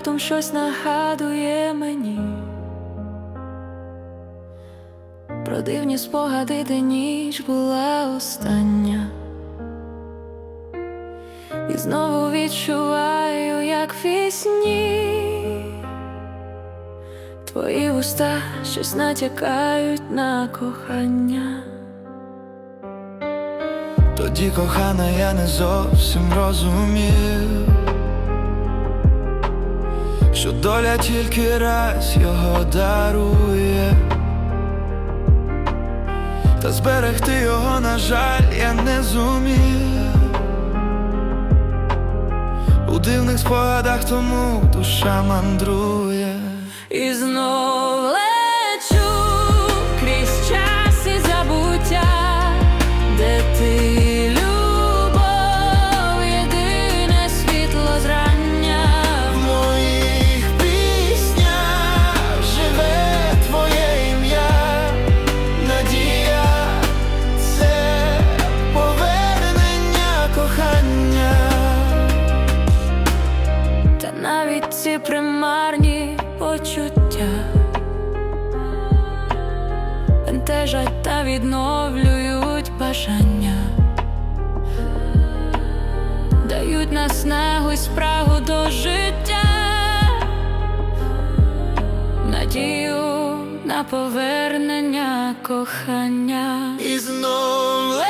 раптом щось нагадує мені. Про дивні спогади, де ніч була остання. І знову відчуваю, як вісні Твої уста щось натякають на кохання. Тоді, кохана, я не зовсім розумів, що доля тільки раз його дарує, та зберегти його, на жаль, я не зумів. У дивних спогадах тому душа мандрує. І знов Ці примарні почуття. Бентежать та відновлюють бажання, дають наснагу й спрагу до життя, надію на повернення кохання. І знов